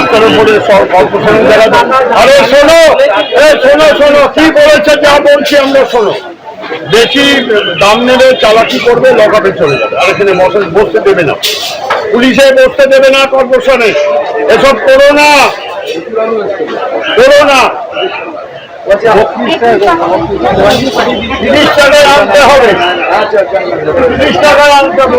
রাস্তার উপরে সব কর্পোরেশনের আরে শোনো শোনো শোনো কি বলেছে যা বলছি আমরা শোনো বেশি দাম নেবে চালাকি করবে লকাপে চলে যাবে আর এখানে বসে বসতে দেবে না পুলিশে বসতে দেবে না কর্পোরেশনে এসব করো না করো না তিরিশ টাকায় আনতে হবে তিরিশ টাকায় আনতে হবে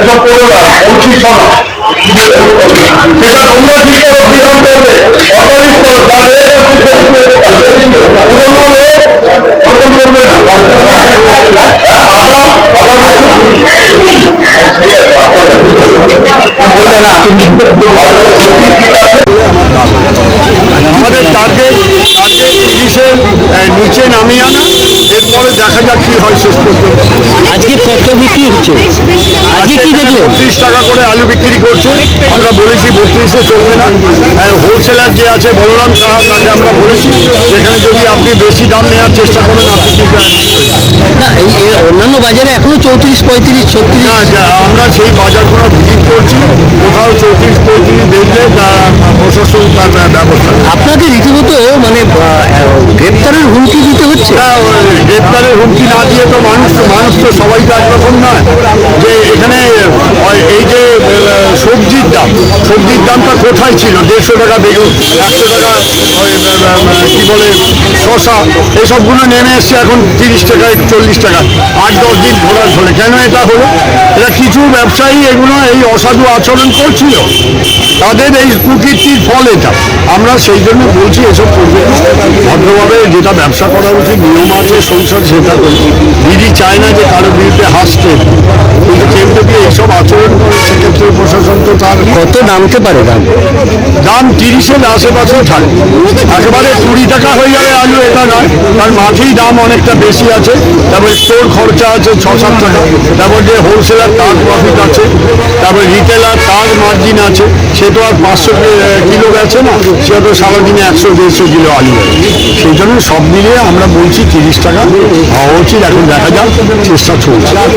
এটা করো না না। আমাদের টার্গেট টার্গেট নিচে নামিয়ে আনা। এরপরে দেখা যাক কি হয় শেষ পর্যন্ত। আজকে কত বিক্রি হচ্ছে। আজকে কি দেখলেন? বত্রিশ টাকা করে আলু বিক্রি করছে। আমরা বলেছি বত্রিশে চলবে না। হোলসেলার যে আছে বলরাম সাহা তাকে আমরা বলেছি যেখানে যদি আপনি বেশি দাম নেওয়ার চেষ্টা করেন আপনি না এই অন্যান্য বাজারে এখনও চৌত্রিশ পঁয়ত্রিশ ছত্রিশ। না আমরা সেই বাজারগুলো ভিজিট করছি। কোথাও চৌত্রিশ পঁয়ত্রিশ দেখলে প্রশাসন তার ব্যবস্থা। আপনাদের রীতিমতো না, গ্রেপ্তারের হুমকি না দিয়ে তো মানুষ মানুষ তো সবাই তো একরকম নয়। যে এখানে ওই এই যে আহ, সবজির দাম সবজির দামটা কোথায় ছিল? দেড়শো টাকা বেগুন, একশো টাকা কি বলে শশা এসবগুলো নেমে এসছে এখন তিরিশ টাকা চল্লিশ টাকা আট, দশ দিন ঘোরার ফলে কেন এটা হলো? এটা কিছু ব্যবসায়ী এগুলো এই অসাধু আচরণ করছিল। তাদের এই কুকীর্তির ফল এটা। আমরা সেই জন্য বলছি, এসব করবে। ভদ্রভাবে যেটা ব্যবসা করা উচিত, নিয়ম আছে সংসার সেটা করবে। দিদি চায় না যে কারোর বিরুদ্ধে হাসতে। কিন্তু কেউ যদি এইসব আচরণ করে সেক্ষেত্রে প্রশাসন তো তার কত নামতে পারে দাম দাম তিরিশের আশেপাশেই থাকে। একেবারে কুড়ি টাকা হয়ে যাবে আলু এটা নয়। কারণ মাঠেই দাম অনেকটা বেশি আছে। তারপরে স্টোর খরচা আছে ছ সাত টাকা। তারপর যে হোলসেলার তার প্রফিট আছে। তারপরে রিটেলার তার মার্জিন আছে। সে তো আর পাঁচশো কিলো গেছে না সে তো সারাদিনে একশো দেড়শো কিলো আলু সেই জন্য সব মিলিয়ে আমরা বলছি তিরিশ টাকা হওয়া উচিত। এখন দেখা যাক চেষ্টা চলছে।